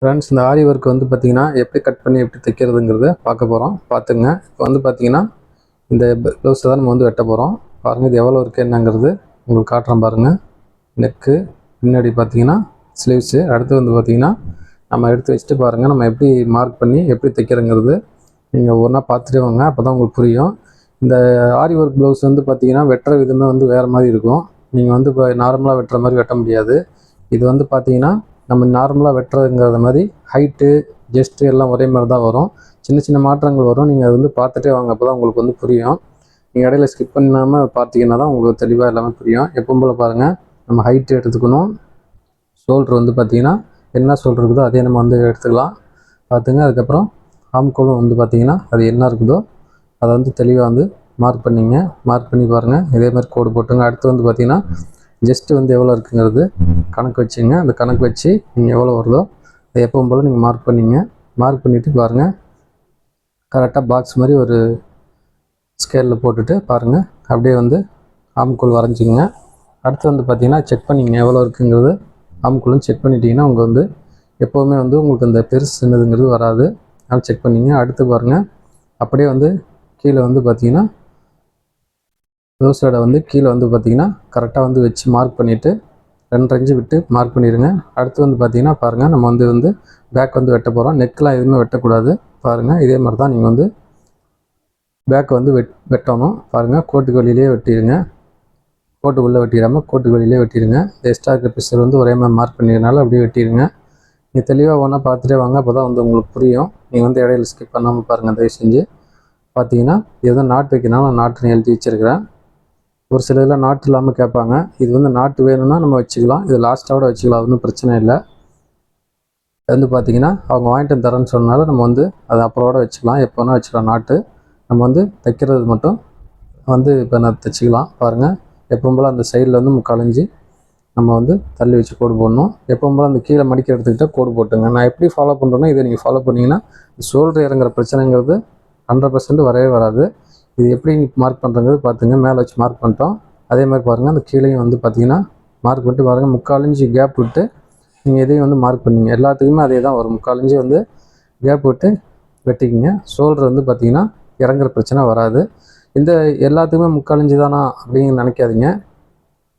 Friends இந்த ஆரி work வந்து பார்த்திங்கன்னா எப்படி கட் பண்ணி எப்படி தைக்கிறதுங்கிறத பார்க்க போகிறோம் பார்த்துங்க. இப்போ வந்து பார்த்திங்கன்னா இந்த ப்ளவுஸை தான் நம்ம வந்து வெட்ட போகிறோம் பாருங்கள் இது எவ்வளோ இருக்குது என்னங்கிறது உங்களுக்கு காட்டுறேன் பாருங்கள் நெக்கு பின்னாடி பார்த்தீங்கன்னா ஸ்லீவ்ஸு அடுத்து வந்து பார்த்திங்கன்னா நம்ம எடுத்து வச்சுட்டு பாருங்கள் நம்ம எப்படி மார்க் பண்ணி எப்படி தைக்கிறோங்கிறது நீங்கள் ஒன்றா பார்த்துட்டே வாங்க அப்போ தான் உங்களுக்கு புரியும். இந்த ஆரி ஒர்க் ப்ளவுஸ் வந்து பார்த்தீங்கன்னா வெட்டுற விதமே வந்து வேறு மாதிரி இருக்கும். நீங்கள் வந்து இப்போ நார்மலாக வெட்டுற மாதிரி வெட்ட முடியாது. இது வந்து பார்த்தீங்கன்னா நம்ம நார்மலாக வெட்டுறதுங்கிறத மாதிரி ஹைட்டு ஜெஸ்ட்டு எல்லாம் ஒரே மாதிரி தான் வரும். சின்ன சின்ன மாற்றங்கள் வரும். நீங்கள் அது வந்து பார்த்துட்டே வாங்க. அப்போ தான் உங்களுக்கு வந்து புரியும். நீங்கள் இடையில ஸ்கிப் பண்ணாமல் பார்த்தீங்கன்னா தான் உங்களுக்கு தெளிவாக எல்லாமே புரியும். எப்பவும் போல் பாருங்கள் நம்ம ஹைட்டு எடுத்துக்கணும். ஷோல்ட்ரு வந்து பார்த்தீங்கன்னா என்ன ஷோல்டர் இருக்குதோ அதே நம்ம வந்து எடுத்துக்கலாம். பார்த்துங்க. அதுக்கப்புறம் ஆம்கோலும் வந்து பார்த்தீங்கன்னா அது என்ன இருக்குதோ அதை வந்து தெளிவாக வந்து மார்க் பண்ணிங்க. மார்க் பண்ணி பாருங்கள் இதே மாதிரி கோடு போட்டுங்க. அடுத்து வந்து பார்த்திங்கன்னா ஜஸ்ட்டு வந்து எவ்வளோ இருக்குங்கிறது. கணக்கு வச்சுங்க. அந்த கணக்கு வச்சு நீங்கள் எவ்வளோ வருதோ அதை எப்பவும் போல் நீங்கள் மார்க் பண்ணிங்க. மார்க் பண்ணிவிட்டு பாருங்கள் கரெக்டாக பாக்ஸ் மாதிரி ஒரு ஸ்கேலில் போட்டுட்டு பாருங்கள் அப்படியே வந்து ஆம்கோல் வரைஞ்சிங்க அடுத்து வந்து பார்த்தீங்கன்னா செக் பண்ணிங்க எவ்வளோ இருக்குங்கிறது ஆம்கோலும் செக் பண்ணிட்டீங்கன்னா உங்கள் வந்து எப்போவுமே வந்து உங்களுக்கு அந்த பெருசு சின்னதுங்கிறது வராது. அதனால் செக் பண்ணிங்க. அடுத்து பாருங்கள் அப்படியே வந்து கீழே வந்து பார்த்தீங்கன்னா ரோஸோட வந்து கீழே வந்து பார்த்தீங்கன்னா கரெக்டாக வந்து வச்சு மார்க் பண்ணிவிட்டு ரெண்டு விட்டு மார்க் பண்ணிடுங்க அடுத்து வந்து பார்த்தீங்கன்னா பாருங்கள் நம்ம வந்து வந்து பேக் வந்து வெட்ட போகிறோம் நெக்கெலாம் எதுவுமே வெட்டக்கூடாது. பாருங்கள் இதே மாதிரி தான் நீங்கள் வந்து பேக் வந்து வெட் வெட்டணும். பாருங்கள் கோட்டுக்கு வெளியிலே வெட்டிடுங்க கோட்டுக்குள்ளே வெட்டிடாமல் கோட்டுக்கு வெளியிலே வெட்டிடுங்க எக்ஸ்ட்ரா இருக்கிற பிசர் வந்து ஒரே மாதிரி மார்க் பண்ணிடுறனால அப்படியே வெட்டிடுங்க நீங்கள் தெளிவாக ஒன்றா பார்த்துட்டே வாங்க அப்போ தான் வந்து உங்களுக்கு புரியும். நீங்கள் வந்து இடையில ஸ்கிப் பண்ணாமல் பாருங்கள் தயவு செஞ்சு. பார்த்தீங்கன்னா எதுவும் நாட்டு வைக்கணும் நான் நாட்டுன்னு எழுதி வச்சுருக்கிறேன். ஒரு சில இதில் நாட்டு இல்லாமல் கேட்பாங்க. இது வந்து நாட்டு வேணும்னா நம்ம வச்சுக்கலாம். இது லாஸ்ட்டாக வச்சுக்கலாம். ஒன்றும் பிரச்சனை இல்லை. இது வந்து பார்த்திங்கன்னா அவங்க வாங்கிட்டு வந்து தரேன்னு சொன்னனால நம்ம வந்து அதை அப்புறோட வச்சுக்கலாம். எப்போ வேணால் வச்சுக்கலாம். நாட்டு நம்ம வந்து தைக்கிறது மட்டும் வந்து இப்போ நான் தைச்சிக்கலாம். பாருங்கள் எப்பவும் போல் அந்த சைடில் வந்து முக்காலஞ்சி நம்ம வந்து தள்ளி வச்சு கோடு போடணும். எப்பவும் போல் அந்த கீழே மடிக்க எடுத்துக்கிட்டால் கோடு போட்டுங்க. நான் எப்படி ஃபாலோ பண்ணுறேன்னா இதை நீங்கள் ஃபாலோ பண்ணிங்கன்னா ஷோல்டர் இறங்குற பிரச்சனைங்கிறது ஹண்ட்ரட் பர்சன்ட் வரவே வராது. இது எப்படி மார்க் பண்ணுறங்கிறது பார்த்துங்க. மேலே வச்சு மார்க் பண்ணிட்டோம். அதே மாதிரி பாருங்கள் அந்த கீழேயும் வந்து பார்த்தீங்கன்னா மார்க் பண்ணிட்டு பாருங்கள் முக்கால் கேப் விட்டு நீங்கள் எதையும் வந்து மார்க் பண்ணுங்க. எல்லாத்துக்குமே அதே தான் வரும். முக்கால் வந்து கேப் விட்டு வெட்டிக்கிங்க. ஷோல்டர் வந்து பார்த்தீங்கன்னா இறங்குற பிரச்சனை வராது. இந்த எல்லாத்துக்குமே முக்காலஞ்சு தானா அப்படின்னு நினைக்காதீங்க.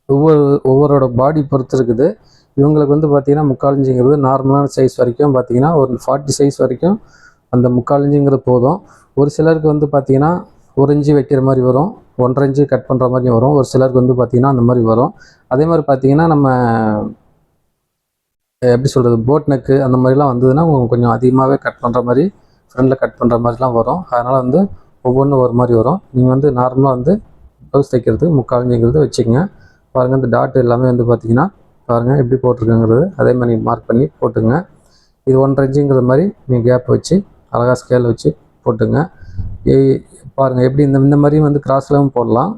ஒவ்வொரு ஒவ்வொருவோட பாடி பொறுத்து இருக்குது. இவங்களுக்கு வந்து பார்த்தீங்கன்னா முக்காலஞ்சுங்கிறது நார்மலான சைஸ் வரைக்கும் பார்த்தீங்கன்னா ஒரு ஃபார்ட்டி சைஸ் வரைக்கும் அந்த முக்காலஞ்சுங்கிறது போதும். ஒரு சிலருக்கு வந்து பார்த்தீங்கன்னா ஒரு இஞ்சி வைக்கிற மாதிரி வரும் ஒன்றரை இன்ச்சு கட் பண்ணுற மாதிரியும் வரும். ஒரு சிலருக்கு வந்து பார்த்தீங்கன்னா அந்த மாதிரி வரும். அதே மாதிரி பார்த்தீங்கன்னா நம்ம எப்படி சொல்கிறது போட் நெக்கு அந்த மாதிரிலாம் வந்ததுன்னா கொஞ்சம் அதிகமாகவே கட் பண்ணுற மாதிரி ஃப்ரண்டில் கட் பண்ணுற மாதிரிலாம் வரும். அதனால் வந்து ஒவ்வொன்றும் ஒரு மாதிரி வரும். நீங்கள் வந்து நார்மலாக வந்து ப்ளவுஸ் தைக்கிறது முக்காலஞ்சிங்கிறது வச்சுக்கோங்க. பாருங்கள் இந்த டாட் எல்லாமே வந்து பார்த்தீங்கன்னா பாருங்கள் எப்படி போட்டிருக்குங்கிறது. அதே மாதிரி மார்க் பண்ணி போட்டுங்க இது ஒன்றரை இன்ச்சுங்கிற மாதிரி நீங்கள் கேப் வச்சு அழகாக ஸ்கேல் வச்சு போட்டுங்க ஏ- பாருங்கள் எப்படி இந்த இந்த மாதிரியும் வந்து கிராஸ்லவும் போடலாம்.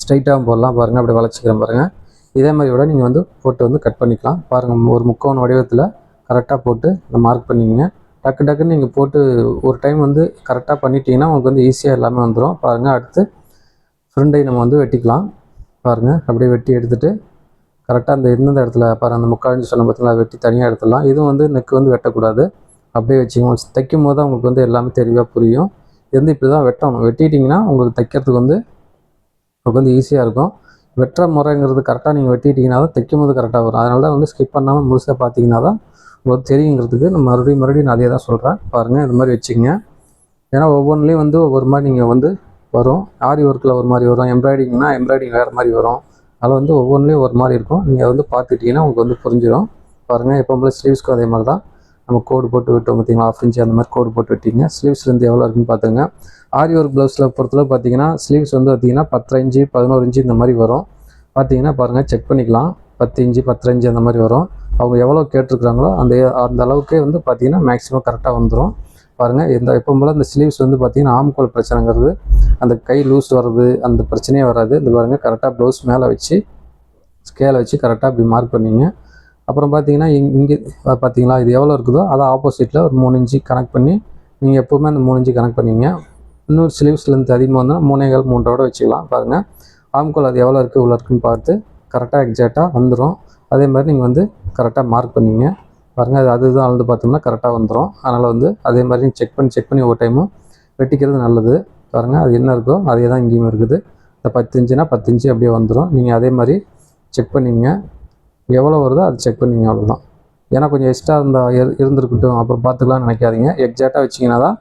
ஸ்ட்ரைட்டாகவும் போடலாம். பாருங்கள் அப்படி வளைச்சிக்கிறேன் பாருங்கள் இதே மாதிரி விட நீங்கள் வந்து போட்டு வந்து கட் பண்ணிக்கலாம். பாருங்கள் ஒரு முக்கோண வடிவத்தில் கரெக்டாக போட்டு இந்த மார்க் பண்ணிக்கங்க. டக்கு டக்குன்னு நீங்கள் போட்டு ஒரு டைம் வந்து கரெக்டாக பண்ணிட்டீங்கன்னா உங்களுக்கு வந்து ஈஸியாக எல்லாமே வந்துடும் பாருங்கள் அடுத்து ஃப்ரெண்டை நம்ம வந்து வெட்டிக்கலாம். பாருங்கள் அப்படியே வெட்டி எடுத்துகிட்டு கரெக்டாக அந்த எந்தெந்த இடத்துல பாருங்கள் அந்த முக்காலஞ்சு சொன்ன பார்த்தீங்களா வெட்டி தனியாக எடுத்துடலாம். இதுவும் வந்து நெக்கு வந்து வெட்டக்கூடாது. அப்படியே வச்சுக்கோங்க. தைக்கும் போது தான் உங்களுக்கு வந்து எல்லாமே தெளிவாக புரியும். இது வந்து இப்படி தான் வெட்டணும். வெட்டிட்டிங்கன்னா உங்களுக்கு தைக்கிறதுக்கு வந்து உங்களுக்கு வந்து ஈஸியாக இருக்கும். வெட்டுற முறைங்கிறது கரெக்டாக நீங்கள் வெட்டிட்டிங்கன்னா தான் தைக்கும் போது கரெக்டாக வரும். அதனால தான் வந்து ஸ்கிப் பண்ணாமல் முழுசாக பார்த்தீங்கன்னா தான் உங்களுக்கு தெரியுங்கிறதுக்கு நான் மறுபடியும் மறுபடியும் நான் அதே தான் சொல்கிறேன் பாருங்கள் இது மாதிரி வச்சுக்கங்க. ஏன்னா ஒவ்வொன்றுலேயும் வந்து ஒவ்வொரு மாதிரி நீங்கள் வந்து வரும். ஆரி ஒர்க்கில் ஒரு மாதிரி வரும். எம்ப்ராய்டிங்னா எம்ப்ராய்டிங் வேறு மாதிரி வரும். அதில் வந்து ஒவ்வொன்றுலேயும் ஒரு மாதிரி இருக்கும். நீங்கள் வந்து பார்த்துட்டிங்கன்னா உங்களுக்கு வந்து புரிஞ்சிடும் பாருங்கள் எப்போ போல ஸ்லீவ்ஸ்க்கும் அதே மாதிரி தான். நம்ம கோடு போட்டு விட்டோம் பார்த்தீங்களா? ஆஃப் இன்ச்சு அந்த மாதிரி கோடு போட்டு விட்டீங்க. ஸ்லீவ்ஸ்லேருந்து எவ்வளோ இருக்குன்னு பார்த்துங்க ஆரி ஒர்க் ப்ளவுஸில் பொறுத்தளவு பார்த்தீங்கன்னா ஸ்லீவ்ஸ் வந்து பார்த்தீங்கன்னா பத்தரை இன்ச்சு பதினோரு இன்ச்சு இந்த மாதிரி வரும். பார்த்தீங்கன்னா பாருங்கள் செக் பண்ணிக்கலாம். பத்து இன்ச்சு பத்தரை இன்ச்சு அந்த மாதிரி வரும். அவங்க எவ்வளோ கேட்டிருக்கிறாங்களோ அந்த அந்த அளவுக்கே வந்து பார்த்தீங்கன்னா மேக்ஸிமம் கரெக்டாக வந்துடும் பாருங்கள் இந்த எப்போ போல் இந்த ஸ்லீவ்ஸ் வந்து பார்த்திங்கன்னா ஆம்கோல் பிரச்சனைங்கிறது அந்த கை லூஸ் வர்றது அந்த பிரச்சனையே வராது. இந்த பாருங்கள் கரெக்டாக ப்ளவுஸ் மேலே வச்சு ஸ்கேலை வச்சு கரெக்டாக இப்படி மார்க் பண்ணிங்க. அப்புறம் பார்த்தீங்கன்னா இங் இங்கே பார்த்தீங்களா இது எவ்வளோ இருக்குதோ அதை ஆப்போசிட்டில் ஒரு மூணு இன்ச்சு கனெக்ட் பண்ணி நீங்கள் எப்போவுமே அந்த மூணு இன்ச்சு கனெக்ட் பண்ணிங்க. இன்னொரு ஸ்லீவ்ஸ் லென்த் அதிகமாக வந்தால் மூணேகால் மூன்றோட வச்சுக்கலாம் பாருங்கள் ஆம்கோல் அது எவ்வளோ இருக்குது உள்ள இருக்குன்னு பார்த்து கரெக்டாக எக்ஸாக்டாக வந்துடும் அதே மாதிரி நீங்கள் வந்து கரெக்டாக மார்க் பண்ணிங்க. பாருங்கள் அது அதுதான் அளந்து பார்த்தோம்னா கரெக்டாக வந்துடும் அதனால் வந்து அதே மாதிரி நீங்கள் செக் பண்ணி செக் பண்ணி ஒவ்வொரு டைமும் வெட்டிக்கிறது நல்லது. பாருங்கள் அது என்ன இருக்கோ அதே தான் இங்கேயும் இருக்குது. இந்த பத்து இன்ச்சுனா பத்து இன்ச்சு அப்படியே வந்துடும் நீங்கள் அதே மாதிரி செக் பண்ணிங்க. எவ்வளோ வருதோ அதை செக் பண்ணிங்க அவ்வளோதான் ஏன்னா கொஞ்சம் எக்ஸ்ட்ரா இருந்தால் இருந்திருக்கட்டும். அப்புறம் பார்த்துக்கலாம்னு நினைக்காதீங்க. எக்ஸாக்டாக வச்சிங்கன்னா தான்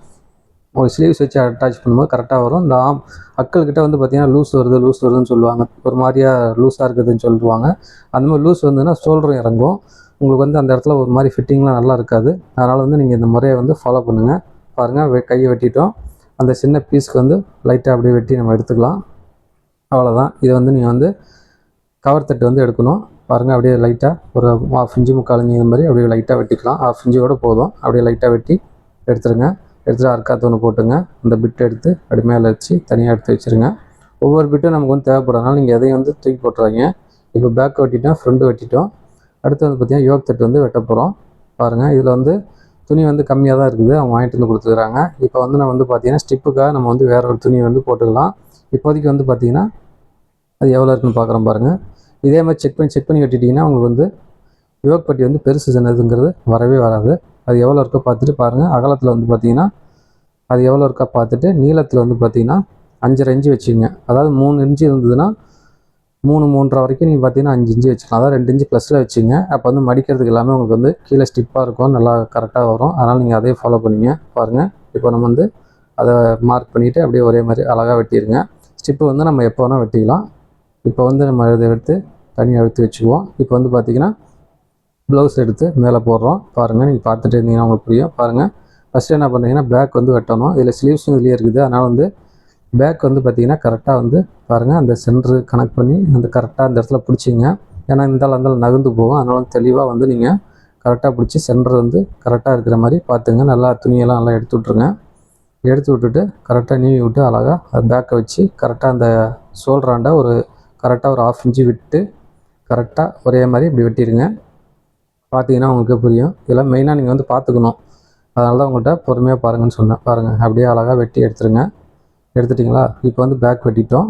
ஒரு ஸ்லீவ்ஸ் வச்சு அட்டாச் பண்ணும்போது கரெக்டாக வரும். இந்த ஆம் அக்கள்கிட்ட வந்து பார்த்தீங்கன்னா லூஸ் வருது லூஸ் வருதுன்னு சொல்லுவாங்க. ஒரு மாதிரியா லூஸாக இருக்குதுன்னு சொல்லுவாங்க அந்த மாதிரி லூஸ் வந்துன்னா சோல்டரும் இறங்கும். உங்களுக்கு வந்து அந்த இடத்துல ஒரு மாதிரி ஃபிட்டிங்லாம் நல்லா இருக்காது. அதனால் வந்து நீங்கள் இந்த முறையை வந்து ஃபாலோ பண்ணுங்கள் பாருங்கள் வெ- கையை வெட்டிட்டோம். அந்த சின்ன பீஸ்க்கு வந்து லைட்டாக அப்படியே வெட்டி நம்ம எடுத்துக்கலாம். அவ்வளோதான் இதை வந்து நீங்கள் வந்து கவர் தட்டு வந்து எடுக்கணும். பாருங்கள் அப்படியே லைட்டாக ஒரு ஹாஃப் இன்ச்சு முக்கால் இன்ச்சு இந்த மாதிரி அப்படியே லைட்டாக வெட்டிக்கலாம். ஹாஃப் இன்ச்சு கூட போதும். அப்படியே லைட்டாக வெட்டி எடுத்துருங்க. எடுத்துகிட்டு அர்க்காத்து ஒன்று போட்டுங்க. அந்த பிட் எடுத்து அப்படி மேலே வச்சு தனியாக எடுத்து வச்சுருங்க. ஒவ்வொரு பிட்டும் நமக்கு வந்து தேவைப்படுறதுனால நீங்கள் எதையும் வந்து தூக்கி போட்டுறாங்க இப்போ பேக் வெட்டிட்டோம் ஃப்ரண்ட் வெட்டிட்டோம். அடுத்து வந்து பார்த்தீங்கன்னா யோக் தட்டு வந்து வெட்ட போகிறோம் பாருங்கள் இதில் வந்து துணி வந்து கம்மியாக தான் இருக்குது. அவங்க வாங்கிட்டு வந்து கொடுத்துருக்காங்க இப்போ வந்து நம்ம வந்து பார்த்தீங்கன்னா ஸ்டிப்புக்காக நம்ம வந்து வேற ஒரு துணி வந்து போட்டுக்கலாம். இப்போதைக்கு வந்து பார்த்தீங்கன்னா அது எவ்வளோ இருக்குன்னு பார்க்குறோம் பாருங்கள் இதே மாதிரி செக் பண்ணி செக் பண்ணி வெட்டிட்டிங்கன்னா உங்களுக்கு வந்து யுவக்பட்டி வந்து பெருசு சின்னதுங்கிறது வரவே வராது. அது எவ்வளோ இருக்கோ பார்த்துட்டு பாருங்கள் அகலத்தில் வந்து பார்த்தீங்கன்னா அது எவ்வளோ இருக்கா பார்த்துட்டு நீளத்தில் வந்து பார்த்தீங்கன்னா அஞ்சரை இன்ச்சு வச்சுக்கோங்க. அதாவது மூணு இன்ச்சு இருந்ததுன்னா மூணு மூன்றரை வரைக்கும் நீங்கள் பார்த்தீங்கன்னா அஞ்சு இன்ச்சு வச்சுக்கலாம். அதாவது ரெண்டு இன்ச்சு ப்ளஸில் வச்சுங்க அப்போ வந்து மடிக்கிறதுக்கு எல்லாமே உங்களுக்கு வந்து கீழே ஸ்டிப்பாக இருக்கும். நல்லா கரெக்டாக வரும். அதனால் நீங்கள் அதே ஃபாலோ பண்ணிங்க. பாருங்கள் இப்போ நம்ம வந்து அதை மார்க் பண்ணிவிட்டு அப்படியே ஒரே மாதிரி அழகாக வெட்டிடுங்க. ஸ்டிப்பு வந்து நம்ம எப்போ வேணால் வெட்டிக்கலாம். இப்போ வந்து நம்ம இதை எடுத்து தனியாக எடுத்து வச்சுக்குவோம். இப்போ வந்து பார்த்தீங்கன்னா ப்ளவுஸ் எடுத்து மேலே போடுறோம். பாருங்கள் நீங்கள் பார்த்துட்டு இருந்தீங்கன்னா உங்களுக்கு புரியும். பாருங்கள் ஃபஸ்ட்டு என்ன பண்ணுறீங்கன்னா பேக் வந்து வெட்டணும். இதில் ஸ்லீவ்ஸும் இதுலேயே இருக்குது. அதனால் வந்து பேக் வந்து பார்த்திங்கன்னா கரெக்டாக வந்து பாருங்கள் அந்த சென்ட்ரு கனெக்ட் பண்ணி அந்த கரெக்டாக அந்த இடத்துல பிடிச்சிங்க. ஏன்னா இந்தால் அந்தால் நகர்ந்து போகும். அதனால தெளிவாக வந்து நீங்கள் கரெக்டாக பிடிச்சி சென்டர் வந்து கரெக்டாக இருக்கிற மாதிரி பார்த்துங்க. நல்லா துணியெல்லாம் நல்லா எடுத்து விட்ருங்க எடுத்து விட்டுட்டு கரெக்டாக நீவி விட்டு அழகாக அது பேக்கை வச்சு கரெக்டாக அந்த சோல்ட்ராண்ட ஒரு கரெக்டாக ஒரு ஆஃப் இன்ச்சு விட்டு கரெக்டாக ஒரே மாதிரி இப்படி வெட்டிடுங்க. பார்த்தீங்கன்னா உங்களுக்கு புரியும். இதெல்லாம் மெயினாக நீங்கள் வந்து பார்த்துக்கணும் அதனால தான் உங்கள்கிட்ட பொறுமையாக பாருங்கன்னு சொன்னேன். பாருங்கள் அப்படியே அழகாக வெட்டி எடுத்துருங்க. எடுத்துட்டிங்களா? இப்போ வந்து பேக் வெட்டிட்டோம்.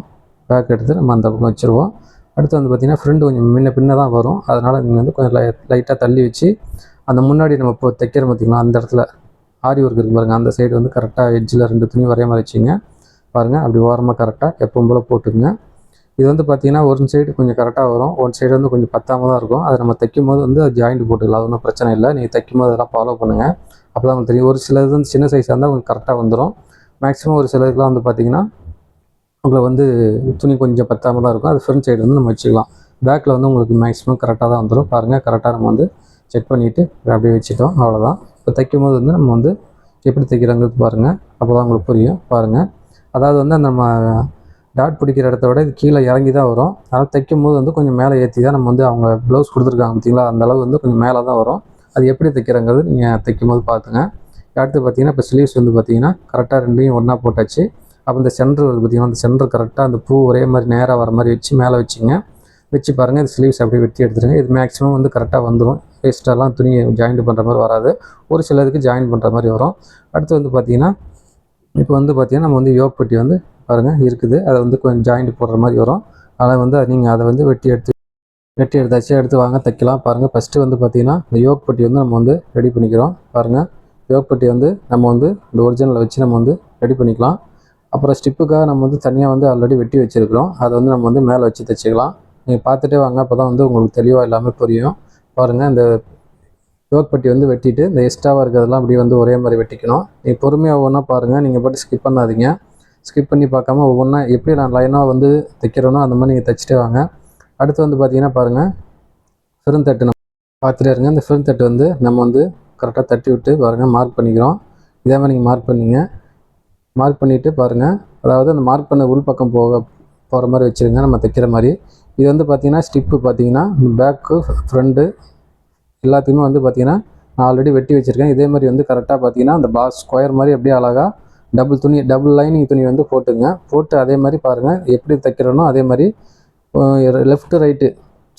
பேக் எடுத்து நம்ம அந்த பக்கம் வச்சுருவோம். அடுத்து வந்து பார்த்திங்கன்னா ஃப்ரெண்டு கொஞ்சம் முன்ன பின்ன தான் வரும். அதனால் நீங்கள் வந்து கொஞ்சம் லை லைட்டாக தள்ளி வச்சு அந்த முன்னாடி நம்ம இப்போ தைக்கிறோம் பார்த்திங்களா அந்த இடத்துல. ஆரி ஒர்க் இருக்குது பாருங்கள் அந்த சைடு வந்து கரெக்டாக எட்ஜில் ரெண்டு துணி வரைய மாதிரி வச்சிங்க. பாருங்கள் அப்படி ஓரமாக கரெக்டாக எப்பவும் போல் போட்டுங்க இது வந்து பார்த்திங்கன்னா ஒரு சைடு கொஞ்சம் கரெக்டாக வரும். ஒன் சைடு வந்து கொஞ்சம் பத்தாமல் தான் இருக்கும். அதை நம்ம தைக்கும் போது வந்து ஜாயிண்ட் போட்டுக்கலாம். அது ஒன்றும் பிரச்சனை இல்லை. நீங்கள் தைக்கும் போது அதெல்லாம் ஃபாலோ பண்ணுங்கள் அப்போ தான் உங்களுக்கு தெரியும். ஒரு சிலது வந்து சின்ன சைஸாக இருந்தால் உங்களுக்கு கரெக்டாக வந்துடும் மேக்ஸிமம் ஒரு சிலதுக்கெலாம் வந்து பார்த்திங்கன்னா உங்களுக்கு வந்து துணி கொஞ்சம் பத்தாமல் தான் இருக்கும். அது ஃப்ரண்ட் சைடு வந்து நம்ம வச்சுக்கலாம். பேக்கில் வந்து உங்களுக்கு மேக்ஸிமம் கரெக்டாக தான் வந்துடும் பாருங்கள் கரெக்டாக நம்ம வந்து செக் பண்ணிவிட்டு அப்படியே வச்சுட்டோம். அவ்வளோதான் இப்போ தைக்கும் போது வந்து நம்ம வந்து எப்படி தைக்கிறாங்கிறது பாருங்கள் அப்போ தான் உங்களுக்கு புரியும். பாருங்கள் அதாவது வந்து நம்ம டாட் பிடிக்கிற இடத்த விட இது கீழே இறங்கி தான் வரும். அதனால் தைக்கும் போது வந்து கொஞ்சம் மேலே ஏற்றி தான் நம்ம வந்து அவங்க ப்ளவுஸ் கொடுத்துருக்காங்க பார்த்தீங்களா? அந்த அளவு வந்து கொஞ்சம் மேலே தான் வரும். அது எப்படி தைக்கிறங்கிறது நீங்கள் தைக்கும் போது பார்த்துங்க அடுத்து பார்த்தீங்கன்னா இப்போ ஸ்லீவ்ஸ் வந்து பார்த்தீங்கன்னா கரெக்டாக ரெண்டையும் ஒன்றா போட்டாச்சு. அப்போ இந்த சென்டர் வருது பார்த்தீங்கன்னா அந்த சென்டர் கரெக்டாக அந்த பூ ஒரே மாதிரி நேராக வர மாதிரி வச்சு மேலே வச்சுங்க. வச்சு பாருங்கள் இது ஸ்லீவ்ஸ் அப்படியே வெட்டி எடுத்துருங்க. இது மேக்ஸிமம் வந்து கரெக்டாக வந்துடும் வேஸ்ட்டெல்லாம் துணி ஜாயிண்ட் பண்ணுற மாதிரி வராது. ஒரு சிலதுக்கு ஜாயின் பண்ணுற மாதிரி வரும். அடுத்து வந்து பார்த்தீங்கன்னா இப்போ வந்து பார்த்தீங்கன்னா நம்ம வந்து யோக் பட்டி வந்து பாருங்கள் இருக்குது. அதை வந்து கொஞ்சம் ஜாயிண்ட் போடுற மாதிரி வரும். அதனால் வந்து நீங்கள் அதை வந்து வெட்டி எடுத்து வெட்டி எடுத்தாச்சு எடுத்து வாங்க தைக்கலாம். பாருங்கள் ஃபஸ்ட்டு வந்து பார்த்தீங்கன்னா இந்த யோக் பட்டி வந்து நம்ம வந்து ரெடி பண்ணிக்கிறோம். பாருங்கள் யோக் பட்டி வந்து நம்ம வந்து இந்த ஒரிஜினலை வச்சு நம்ம வந்து ரெடி பண்ணிக்கலாம். அப்புறம் ஸ்டிப்புக்காக நம்ம வந்து தனியாக வந்து ஆல்ரெடி வெட்டி வச்சுருக்கிறோம். அதை வந்து நம்ம வந்து மேலே வச்சு தைச்சிக்கலாம். நீங்கள் பார்த்துட்டே வாங்க அப்போ தான் வந்து உங்களுக்கு தெளிவாக எல்லாமே புரியும். பாருங்கள் இந்த யோக் பட்டி வந்து வெட்டிட்டு இந்த எக்ஸ்ட்ராவாக இருக்கிறதெல்லாம் அப்படியே வந்து ஒரே மாதிரி வெட்டிக்கணும். நீங்கள் பொறுமையாக ஒவ்வொன்றா பாருங்கள் நீங்கள் பாட்டு ஸ்கிப் பண்ணாதீங்க. ஸ்கிப் பண்ணி பார்க்காம ஒவ்வொன்றா எப்படி நான் லைனாக வந்து தைக்கிறேனோ அந்த மாதிரி நீங்கள் தைச்சிட்டே வாங்க. அடுத்து வந்து பார்த்தீங்கன்னா பாருங்கள் ஃபிரும் தட்டு நம்ம பார்த்துட்டே இருங்க. இந்த ஃபிரும் தட்டு வந்து நம்ம வந்து கரெக்டாக தட்டி விட்டு பாருங்கள் மார்க் பண்ணிக்கிறோம். இதே மாதிரி நீங்கள் மார்க் பண்ணிங்க. மார்க் பண்ணிவிட்டு பாருங்கள் அதாவது அந்த மார்க் பண்ண உள் பக்கம் போக போகிற மாதிரி வச்சுருங்க. நம்ம தைக்கிற மாதிரி. இது வந்து பார்த்திங்கன்னா ஸ்டிப்பு பார்த்தீங்கன்னா பேக்கு ஃப்ரண்ட்டு எல்லாத்துக்குமே வந்து பார்த்திங்கன்னா நான் ஆல்ரெடி வெட்டி வச்சுருக்கேன். இதே மாதிரி வந்து கரெக்டாக பார்த்தீங்கன்னா அந்த பாஸ் ஸ்கொயர் மாதிரி அப்படியே அழகாக டபுள் துணி டபுள் லைனிங் துணி வந்து போட்டுங்க. போட்டு அதே மாதிரி பாருங்கள் எப்படி தைக்கிறனோ அதே மாதிரி லெஃப்ட்டு ரைட்டு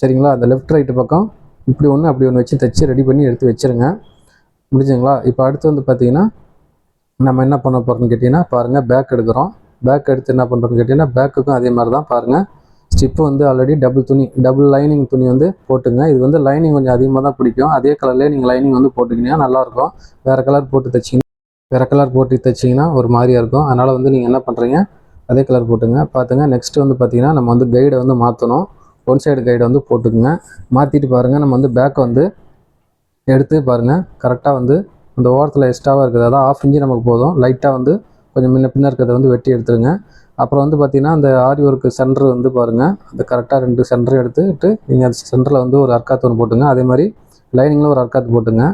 சரிங்களா? அந்த லெஃப்ட் ரைட்டு பக்கம் இப்படி ஒன்று அப்படி ஒன்று வச்சு தைச்சி ரெடி பண்ணி எடுத்து வச்சுருங்க. முடிஞ்சுங்களா? இப்போ அடுத்து வந்து பார்த்தீங்கன்னா நம்ம என்ன பண்ண போகிறோம்னு கேட்டிங்கன்னா பாருங்கள் பேக் எடுக்கிறோம். பேக் எடுத்து என்ன பண்ணுறோம்னு கேட்டிங்கன்னா பேக்குக்கும் அதே மாதிரி தான் பாருங்கள் ஸ்டிப்பு வந்து ஆல்ரெடி டபுள் துணி டபுள் லைனிங் துணி வந்து போட்டுங்க. இது வந்து லைனிங் கொஞ்சம் அதிகமாக தான் பிடிக்கும். அதே கலர்லேயே நீங்கள் லைனிங் வந்து போட்டுக்கிங்கன்னா நல்லாயிருக்கும் வேறு கலர் போட்டு தைச்சிங்கன்னா வேறு கலர் போட்டு தைச்சிங்கன்னா ஒரு மாதிரியாக இருக்கும். அதனால் வந்து நீங்கள் என்ன பண்ணுறீங்க அதே கலர் போட்டுங்க. பார்த்துங்க நெக்ஸ்ட்டு வந்து பார்த்தீங்கன்னா நம்ம வந்து கைடை வந்து மாற்றணும் ஒன் சைடு கைடை வந்து போட்டுக்குங்க. மாற்றிட்டு பாருங்கள் நம்ம வந்து பேக்கை வந்து எடுத்து பாருங்கள் கரெக்டாக வந்து அந்த ஓரத்தில் எக்ஸ்ட்ராவாக இருக்குது. அதான் ஆஃப் இன்ச்சு நமக்கு போதும். லைட்டாக வந்து கொஞ்சம் முன்ன பின்ன இருக்கிறத வந்து வெட்டி எடுத்துருங்க. அப்புறம் வந்து பார்த்தீங்கன்னா அந்த ஆரி ஒர்க்கு சென்டர் வந்து பாருங்கள் அந்த கரெக்டாக ரெண்டு சென்டர் எடுத்துக்கிட்டு நீங்கள் அந்த சென்டரில் வந்து ஒரு அர்க்காத்து ஒன்று போட்டுங்க. அதே மாதிரி லைனிங்கில் ஒரு அர்க்காத்து போட்டுங்க.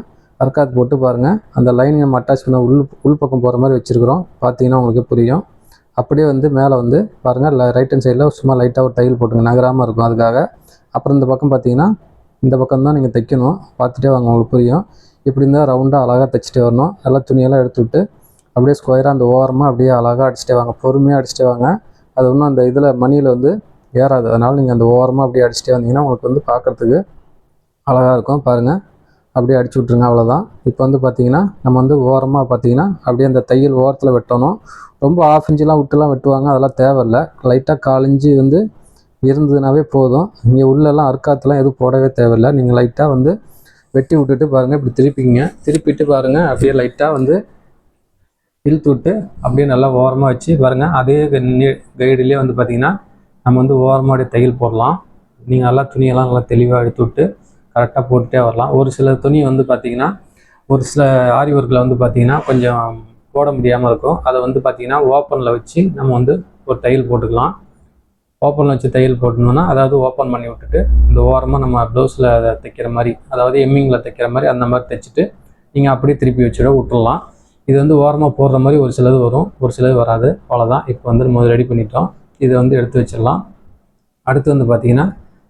அர்க்காத்து போட்டு பாருங்கள் அந்த லைன் நம்ம அட்டாச் பண்ண உள் உள் பக்கம் போகிற மாதிரி வச்சுருக்குறோம். பார்த்தீங்கன்னா உங்களுக்கு புரியும். அப்படியே வந்து மேலே வந்து பாருங்கள் ரைட் ஹேண்ட் சைடில் சும்மா லைட்டாக ஒரு தையல் போட்டுங்க. நகராமல் இருக்கும் அதுக்காக. அப்புறம் இந்த பக்கம் பார்த்தீங்கன்னா இந்த பக்கம் தான் நீங்கள் தைக்கணும். பார்த்துட்டே வாங்க உங்களுக்கு புரியும். இப்படி இருந்தால் ரவுண்டாக அழகாக தைச்சிட்டே வரணும். நல்லா துணியெல்லாம் எடுத்து விட்டு அப்படியே ஸ்கொயராக அந்த ஓரமாக அப்படியே அழகாக அடிச்சிட்டே வாங்க. பொறுமையாக அடிச்சிட்டே வாங்க. அது இன்னும் அந்த இதில் மணியில் வந்து ஏறாது. அதனால் நீங்கள் அந்த ஓரமாக அப்படியே அடிச்சிட்டே வந்தீங்கன்னா உங்களுக்கு வந்து பார்க்குறதுக்கு அழகாக இருக்கும். பாருங்கள் அப்படியே அடிச்சு விட்ருங்க அவ்வளோதான் இப்போ வந்து பார்த்தீங்கன்னா நம்ம வந்து ஓரமாக பார்த்தீங்கன்னா அப்படியே அந்த தையல் ஓரத்தில் வெட்டணும். ரொம்ப ஆஃப் இன்ச்செலாம் விட்டுலாம் வெட்டுவாங்க அதெல்லாம் தேவையில்ல. லைட்டாக காலிஞ்சி வந்து இருந்ததுனாவே போதும். இங்கே உள்ளெல்லாம் அறுக்காத்துலாம் எதுவும் போடவே தேவையில்ல. நீங்கள் லைட்டாக வந்து வெட்டி விட்டுட்டு பாருங்கள் இப்படி திருப்பிங்க திருப்பிட்டு பாருங்கள் அப்படியே லைட்டாக வந்து இழுத்து விட்டு அப்படியே நல்லா ஓரமாக வச்சு பாருங்கள் அதே கைடுலேயே வந்து பார்த்தீங்கன்னா நம்ம வந்து ஓரமாக அப்படியே தையல் போடலாம். நீங்கள் நல்லா துணியெல்லாம் நல்லா தெளிவாக எடுத்து விட்டு கரெக்டாக போட்டுட்டே வரலாம். ஒரு சில துணி வந்து பார்த்திங்கன்னா ஒரு சில ஆரி ஒர்க்கில் வந்து பார்த்தீங்கன்னா கொஞ்சம் போட முடியாமல் இருக்கும். அதை வந்து பார்த்தீங்கன்னா ஓப்பனில் வச்சு நம்ம வந்து ஒரு தையல் போட்டுக்கலாம். ஓப்பனில் வச்சு தையல் போட்டோம்னா அதாவது ஓப்பன் பண்ணி விட்டுட்டு இந்த ஓரமாக நம்ம ப்ளவுஸில் அதை தைக்கிற மாதிரி அதாவது எம்மிங்கில் தைக்கிற மாதிரி அந்த மாதிரி தைச்சிட்டு நீங்கள் அப்படியே திருப்பி வச்சுட விட்டுடலாம் இது வந்து ஓரமாக போடுற மாதிரி ஒரு சிலது வரும். ஒரு சிலது வராது. அவ்வளோதான் இப்போ வந்து நம்ம ரெடி பண்ணிட்டோம். இதை வந்து எடுத்து வச்சிடலாம். அடுத்து வந்து பார்த்தீங்கன்னா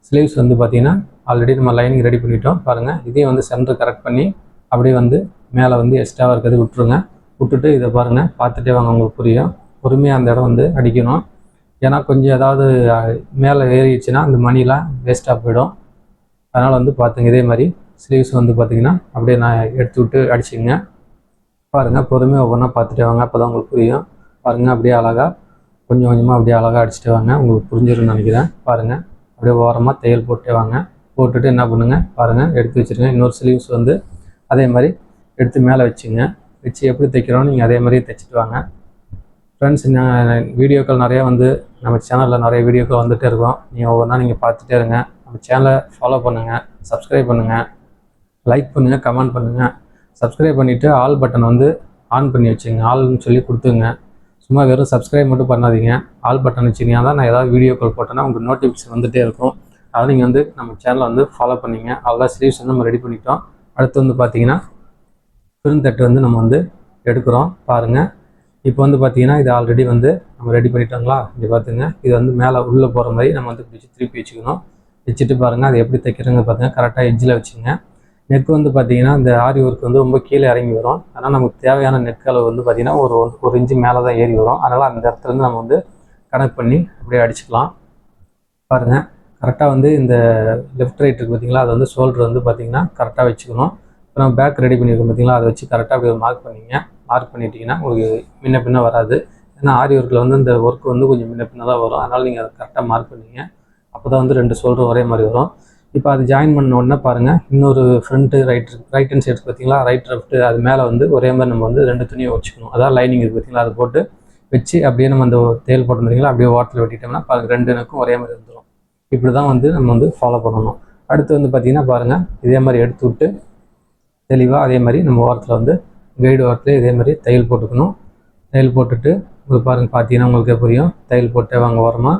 ஸ்லீவ்ஸ் வந்து பார்த்திங்கன்னா ஆல்ரெடி நம்ம லைனிங் ரெடி பண்ணிட்டோம். பாருங்கள் இதையும் வந்து சென்டர் கரெக்ட் பண்ணி அப்படியே வந்து மேலே வந்து எக்ஸ்ட்ராவாக இருக்கிறது விட்டுருங்க. விட்டுட்டு இதை பாருங்கள் பார்த்துட்டே வாங்க உங்களுக்கு புரியும். பொறுமையாக அந்த இடம் வந்து அடிக்கணும். ஏன்னா கொஞ்சம் ஏதாவது மேலே ஏறிடுச்சுன்னா அந்த மணிலாம் வேஸ்ட்டாக போயிடும். அதனால் வந்து பார்த்துங்க இதே மாதிரி ஸ்லீவ்ஸ் வந்து பார்த்திங்கன்னா அப்படியே நான் எடுத்து விட்டு அடிச்சுங்க பாருங்கள் பொறுமையாக ஒவ்வொன்றா பார்த்துட்டே வாங்க அப்போ தான் உங்களுக்கு புரியும். பாருங்கள் அப்படியே அழகாக கொஞ்சம் கொஞ்சமாக அப்படியே அழகாக அடிச்சுட்டு வாங்க. உங்களுக்கு புரிஞ்சிரும்னு நினைக்கிறேன். பாருங்கள் அப்படியே ஓரமாக தையல் போட்டே வாங்க. போட்டுட்டு என்ன பண்ணுங்கள் பாருங்கள் எடுத்து வச்சுருங்க. இன்னொரு ஸ்லீவ்ஸ் வந்து அதே மாதிரி எடுத்து மேலே வச்சுங்க. வச்சு எப்படி தைக்கிறோம் நீங்கள் அதே மாதிரி தைச்சிட்டு வாங்க. ஃப்ரெண்ட்ஸ் வீடியோக்கள் நிறையா வந்து நம்ம சேனலில் நிறைய வீடியோக்கள் வந்துகிட்டே இருக்கும். நீங்கள் ஒவ்வொன்றா நீங்கள் பார்த்துட்டே இருங்க. நம்ம சேனலை ஃபாலோ பண்ணுங்கள் சப்ஸ்கிரைப் பண்ணுங்கள் லைக் பண்ணுங்கள் கமெண்ட் பண்ணுங்கள் சப்ஸ்கிரைப் பண்ணிவிட்டு ஆல் பட்டன் வந்து ஆன் பண்ணி வச்சுங்க. ஆல்னு சொல்லி கொடுத்துங்க சும்மா வெறும் சப்ஸ்கிரைப் மட்டும் பண்ணாதீங்க. ஆல் பட்டன் வச்சிங்கன்னா தான் நான் ஏதாவது வீடியோ கால் போட்டேன்னா உங்களுக்கு நோட்டிஃபிகேஷன் வந்துகிட்டே இருக்கும். அதை நீங்கள் வந்து நம்ம சேனலை வந்து ஃபாலோ பண்ணிங்க. அவ்வளோதான் ஸ்லீவ்ஸ் வந்து நம்ம ரெடி பண்ணிட்டோம். அடுத்து வந்து பார்த்தீங்கன்னா பெருந்தட்டு வந்து நம்ம வந்து எடுக்கிறோம். பாருங்கள் இப்போ வந்து பார்த்தீங்கன்னா இது ஆல்ரெடி வந்து நம்ம ரெடி பண்ணிட்டோங்களா? இங்கே பார்த்துங்க இது வந்து மேலே உள்ளே போகிற மாதிரி நம்ம வந்து பிடிச்சி திருப்பி வச்சுக்கணும். வச்சுட்டு பாருங்கள் அது எப்படி தைக்கிறோங்க பாருங்க கரெக்டாக எஜ்ஜில் வச்சுங்க நெக் வந்து பார்த்தீங்கன்னா இந்த ஆரி ஒர்க் வந்து ரொம்ப கீழே இறங்கி வரும். ஆனால் நமக்கு தேவையான நெக் அளவு வந்து பார்த்திங்கன்னா ஒரு ஒரு- இன்ச்சு மேலே தான் ஏறி வரும். அதனால் அந்த இடத்துல இருந்து நம்ம வந்து கனெக்ட் பண்ணி அப்படியே அடிச்சுக்கலாம். பாருங்கள் கரெக்டாக வந்து இந்த லெஃப்ட் ரைட் இருக்குது பார்த்தீங்களா அது வந்து ஷோல்டர் வந்து பார்த்தீங்கன்னா கரெக்டாக வச்சுக்கணும். இப்போ நம்ம பேக் ரெடி பண்ணியிருக்கோம் பார்த்தீங்களா அதை வச்சு கரெக்டாக அப்படியே மார்க் பண்ணிங்க. மார்க் பண்ணிட்டீங்கன்னா உங்களுக்கு முன்ன பின்ன வராது. ஏன்னா ஆரி ஒர்க்கில் வந்து இந்த ஒர்க் வந்து கொஞ்சம் முன்ன பின்ன தான் வரும். அதனால் நீங்கள் அதை கரெக்டாக மார்க் பண்ணீங்க. அப்போ தான் வந்து ரெண்டு ஷோல்டர் ஒரே மாதிரி வரும். இப்போ அது ஜாயின் பண்ண உடனே பாருங்கள் இன்னொரு front right right hand side பார்த்தீங்களா ரைட் லெஃப்ட்டு அது மேலே வந்து ஒரே மாதிரி நம்ம வந்து ரெண்டு துணியை வச்சுக்கணும். அதான் லைனிங் இருக்குது பார்த்தீங்களா அதை போட்டு வச்சு அப்படியே நம்ம அந்த தேல் போட்டிருந்தீங்களா? அப்படியே வாட்டரில் வெட்டிட்டோம்னா பாருங்க ரெண்டு எனக்கும் ஒரே மாதிரி வந்துடும் இப்படி தான் வந்து நம்ம வந்து ஃபாலோ பண்ணணும். அடுத்து வந்து பார்த்தீங்கன்னா பாருங்கள் இதே மாதிரி எடுத்து விட்டு தெளிவாக அதே மாதிரி நம்ம ஓரத்தில் வந்து கைடு ஓரத்தில் இதே மாதிரி தையல் போட்டுக்கணும். தையல் போட்டுட்டு உங்களுக்கு பாருங்கள் பார்த்தீங்கன்னா உங்களுக்கே புரியும். தையல் போட்டு வாங்க ஓரமாக